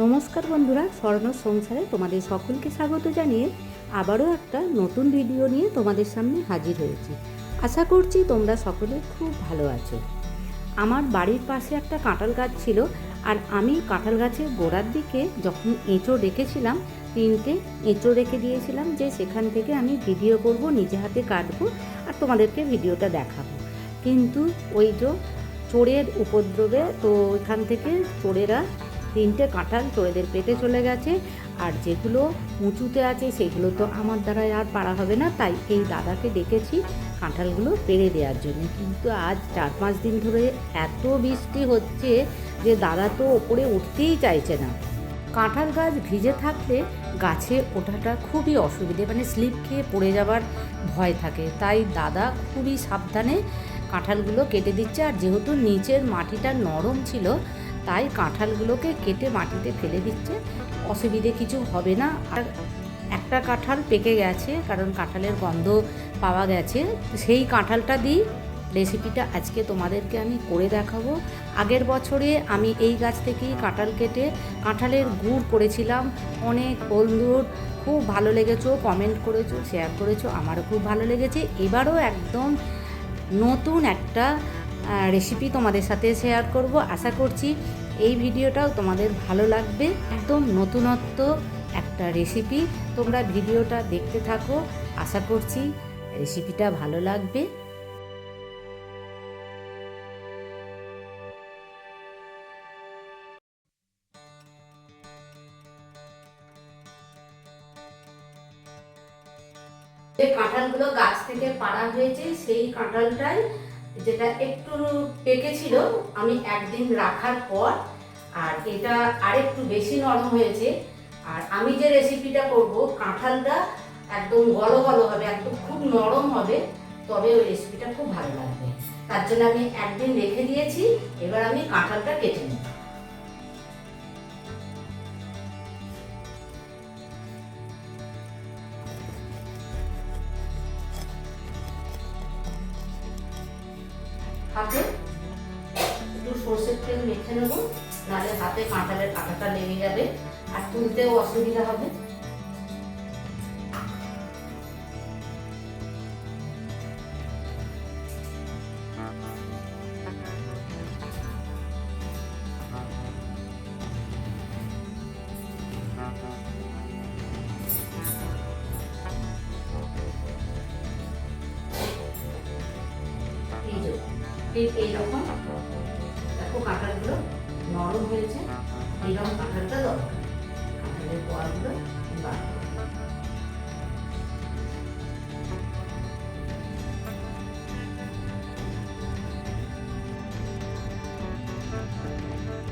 নমস্কার বন্ধুরা, স্বর্ণ সংসারে তোমাদের সকলকে স্বাগত জানিয়ে আবারও একটা নতুন ভিডিও নিয়ে তোমাদের সামনে হাজির হয়েছি। আশা করছি তোমরা সকলে খুব ভালো আছো। আমার বাড়ির পাশে একটা কাঁঠাল গাছ ছিল আর আমি কাঁঠাল গাছের গোড়ার দিকে যখন এঁচো রেখেছিলাম তিনটে এঁচো রেখে দিয়েছিলাম যে সেখান থেকে আমি ভিডিও করব, নিজে হাতে কাটবো আর তোমাদেরকে ভিডিওটা দেখাবো। কিন্তু ওই যে চোরের উপদ্রবে তো এখান থেকে চোরেরা তিনটে কাঁঠাল চোরেদের পেটে চলে গেছে, আর যেগুলো উঁচুতে আছে সেগুলো তো আমার দ্বারা আর পারা হবে না। তাই এই দাদাকে ডেকেছি কাঁঠালগুলো পেরে দেওয়ার জন্য। কিন্তু আজ চার পাঁচ দিন ধরে এত বৃষ্টি হচ্ছে যে দাদা তো ওপরে উঠতেই চাইছে না। কাঁঠাল গাছ ভিজে থাকলে গাছে ওঠাটা খুবই অসুবিধে মানে স্লিপ খেয়ে পড়ে যাবার ভয় থাকে। তাই দাদা খুবই সাবধানে কাঁঠালগুলো কেটে দিচ্ছে। আর যেহেতু নিচের মাটিটা নরম ছিল তাই কাঁঠালগুলোকে কেটে মাটিতে ফেলে দিচ্ছে। অসুবিধে কিছু হবে না। আর একটা কাঁঠাল পেকে গেছে, কারণ কাঁঠালের গন্ধ পাওয়া গেছে। সেই কাঁঠালটা দিই। রেসিপিটা আজকে তোমাদেরকে আমি করে দেখাবো। আগের বছরে আমি এই গাছ থেকেই কাঁঠাল কেটে কাঁঠালের গুড় করেছিলাম। অনেক বন্ধুর খুব ভালো লেগেছো কমেন্ট করেছ শেয়ার করেছ, আমারও খুব ভালো লেগেছে। এবারও একদম নতুন একটা রেসিপি তোমাদের সাথে শেয়ার করব। আশা করছি এই ভিডিওটাও তোমাদের ভালো লাগবে। একদম নতুনত্ব একটা রেসিপি তোমরা ভিডিওটা দেখতে থাকো। আশা করছি রেসিপিটা ভালো লাগবে। কাঁঠালগুলো গাছ থেকে পাড়া হয়েছে, সেই কাঁঠালটাই যেটা একটু পেকেছিল, আমি একদিন রাখার পর, আর এটা আরেকটু বেশি নরম হয়েছে। আর আমি যে রেসিপিটা করব, কাঁঠালটা একদম গলো গলো হবে, একদম খুব নরম হবে, তবে ওই রেসিপিটা খুব ভালো লাগবে। তার জন্য আমি একদিন রেখে দিয়েছি, এবার আমি কাঁঠালটা কেটে নেব। মেখে নেব নাহলে হাতে কাঁঠালের কাঁটাটা লেগে যাবে আর তুলতেও অসুবিধা হবে। এই দেখো কাঁঠালগুলো নরম হয়েছে। এইরকম কাঁঠালটা দরকার। কাঁঠালের বার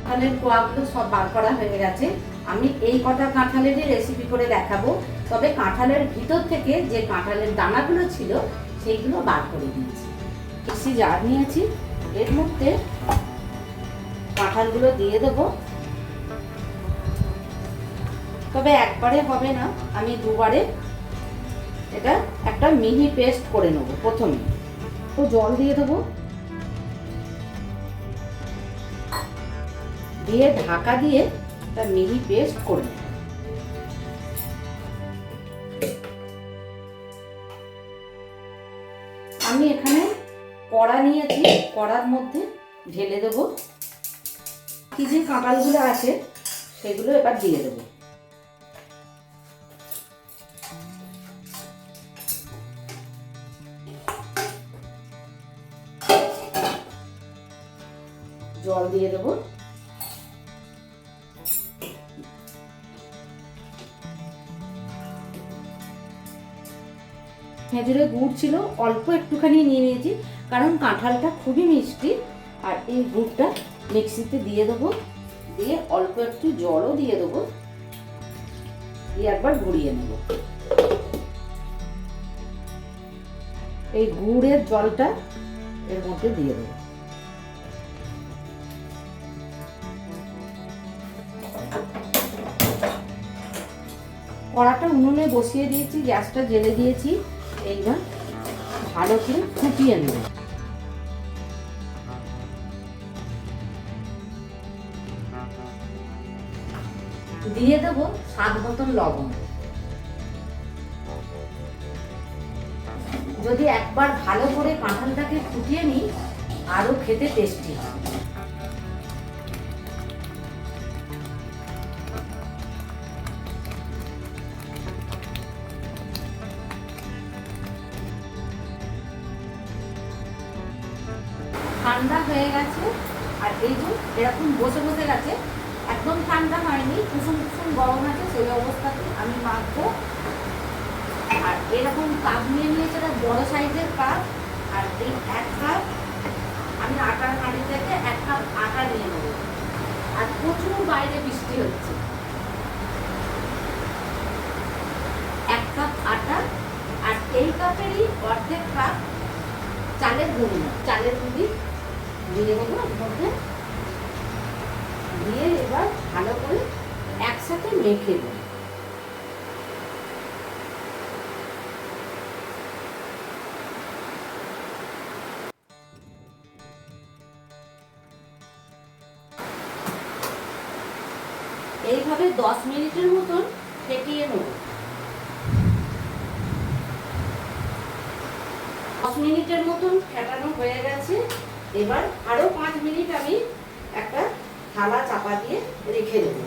কাঁঠালের কোয়াগুলো সব বার করা হয়ে গেছে। আমি এই কটা কাঁঠালেরই রেসিপি করে দেখাবো। তবে কাঁঠালের ভিতর থেকে যে কাঁঠালের দানাগুলো ছিল, সেইগুলো বার করে দিয়েছি। মিক্সি জার নিয়েছি। এর মধ্যে কাঁঠালগুলো দিয়ে দেবো। তবে একবারে হবে না, আমি দুবারে এটা একটা মিহি পেস্ট করে নেব প্রথমে। তো জল দিয়ে দেবো। দিয়ে ঢাকা দিয়ে একটা মিহি পেস্ট করে নেব। আমি এখানে কড়া নিয়েছি, কড়ার মধ্যে ঢেলে দেব। কি যে কাঁঠালগুলো আছে, সেগুলো এবার দিয়ে দেব। জল দিয়ে দেব। খেজুরের গুড় ছিল, অল্প একটুখানি নিয়ে নিয়েছি, কারণ কাঁঠালটা খুবই মিষ্টি, আর এই গুড়টা মিক্সিতে দিয়ে দেবো। দিয়ে অল্প একটু জলও দিয়ে দেবো। দিয়ে একবার ঘুরিয়ে নেব। এই গুড়ের জলটা এর মধ্যে দিয়ে দেবো। কড়াটা উনুনে বসিয়ে দিয়েছি, গ্যাসটা জেলে দিয়েছি। এইবার ভালো করে ফুটিয়ে নেব। দিয়ে দেব স্বাদ মতন লবণ। যদি একবার ভালো করে কাঁঠালটাকে ফুটিয়ে নিই, আরও খেতে টেস্টি হয়। ঠান্ডা হয়নি, কুসুম কুসুম গরম আছে, সেই অবস্থাতে আমি মাখবো। আর এরকম কাপ নিয়ে নিয়েছে একটা বড় সাইজের কাপ, আর এই এক কাপ আমি আটার হাঁড়ি থেকে এক কাপ আটা নিয়ে নেব। আর প্রচুর বাইরে বৃষ্টি হচ্ছে। এক কাপ আটা, আর এই কাপেরই অর্ধেক কাপ চালের গুঁড়ি চালের গুঁড়ি দিয়ে দেবো মধ্যে। দিয়ে এবার ভালো করে একসাথে মেখে দেবো এইভাবে দশ মিনিটের মতন ফেটিয়ে নেব। দশ মিনিটের মতন ফেটানো হয়ে গেছে। এবার আরও পাঁচ মিনিট আমি একটা থালা চাপা দিয়ে রেখে দেবো।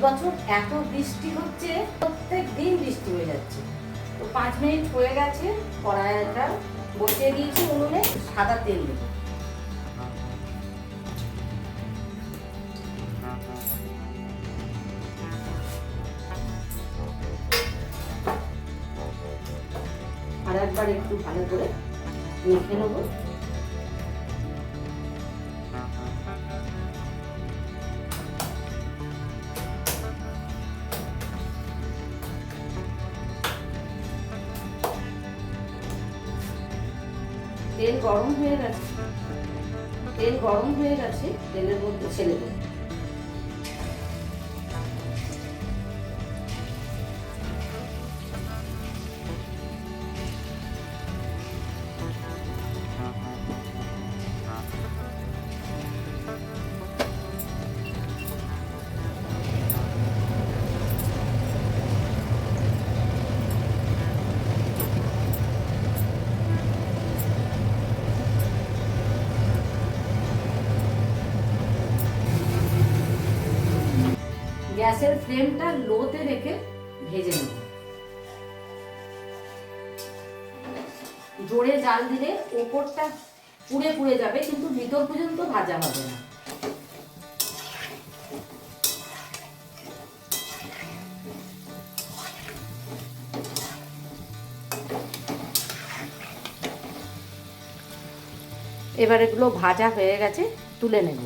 এই বছর এত বৃষ্টি হচ্ছে, প্রত্যেক দিন বৃষ্টি হয়ে যাচ্ছে। তো পাঁচ মিনিট হয়ে গেছে কড়াইটা বসিয়ে দিয়েছি উনুনে সাদা তেল দেবো আর একবার একটু ভালো করে মেখে নেব। তেল গরম হয়ে গেছে। তেল গরম হয়ে গেছে তেলের মধ্যে ছেড়ে দেবো। গ্যাসের ফ্লেমটা লোতে রেখে ভেজে নেব। জোরে জাল দিলে ওপরটা পুড়ে পুড়ে যাবে, কিন্তু ভিতর পর্যন্ত ভাজা হবে না। এবার এগুলো ভাজা হয়ে গেছে, তুলে নেব।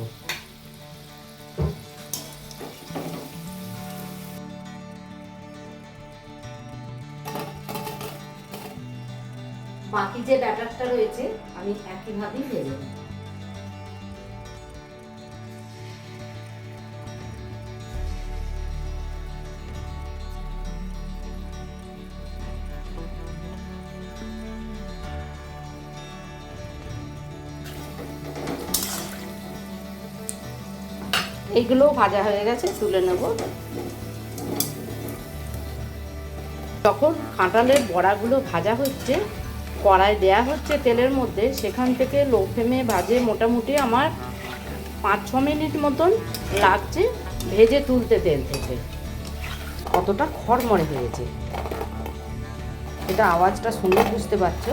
বাকি যে ব্যাটারটা রয়েছে, আমি একইভাবেই ভেজে নেব এইগুলোও ভাজা হয়ে গেছে, তুলে নেব। যখন কাঁঠালের বড়াগুলো ভাজা হচ্ছে কড়াই দেয়া হচ্ছে তেলের মধ্যে, সেখান থেকে লো ফ্লেমে ভাজে মোটামুটি আমার পাঁচ, ছ মিনিট মতন লাগছে ভেজে তুলতে তেল থেকে। কতটা খড়মড়ে হয়েছে। এটা আওয়াজটা শুনে বুঝতে পারছ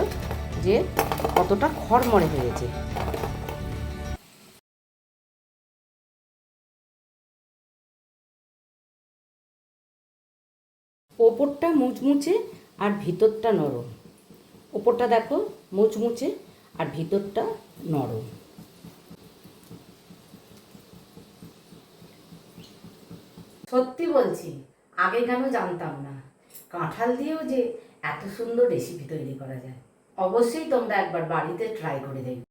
যে কতটা খড়মড়ে হয়েছে। ওপরটা মুচমুচে আর ভিতরটা নরম। ওপরটা দেখো মুচমুচে আর ভিতরটা নরম। সত্যি বলছি, আগে কেন জানতাম না? কাঁঠাল দিয়েও যে এত সুন্দর রেসিপি তৈরি করা যায়। অবশ্যই তোমরা একবার বাড়িতে ট্রাই করে দেখবে।